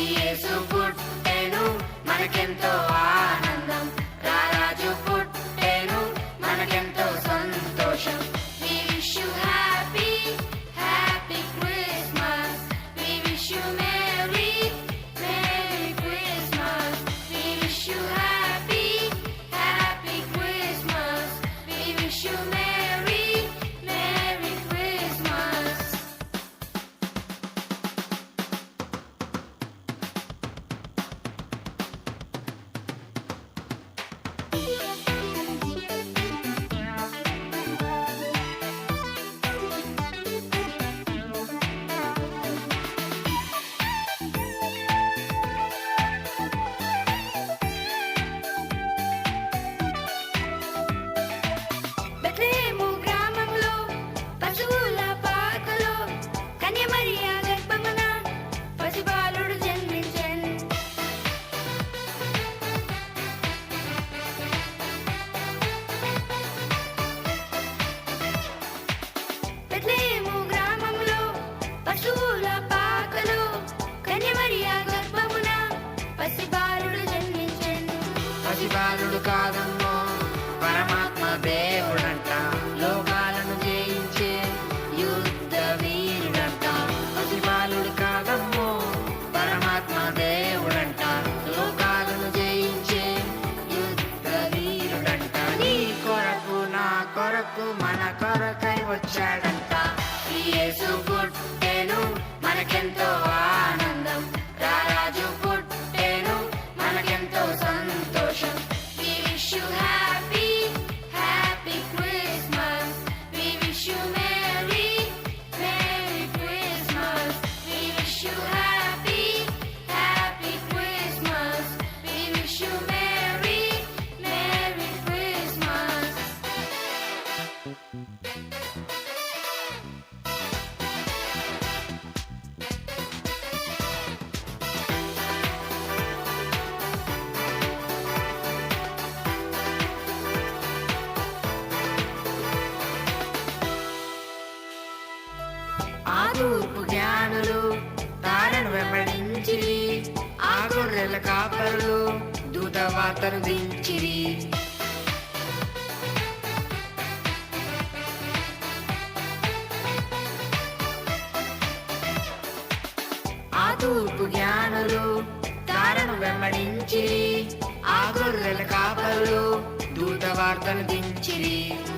యేసు పుట్టెను మనకెంతో ఆనందం. పశువుల పాకలో కన్యమరియా గర్భమున పసిబాలుడు జన్మించను. పసిబాలుడు కాదమ్మో పరమాత్మ దేవుడంట. లోకాలను జయించే యుద్ధ వీరుడంట. పసిబాలుడు కాదమ్మో పరమాత్మ దేవుడంట. లోకాలను జయించే యుద్ధ వీరుడంట. నీ కొరకు నా కొరకు మన కొరకై వచ్చాడంట. యేసు పుట్టే ఎంతో ఆనందం. గొర్రెల కాపరులు దూత వార్తను దించిరి. ఆ తూర్పు జ్ఞానులు తారను వెంబడించిరి. ఆ గొర్రెల కాపరులు దూత వార్తను దించిరి.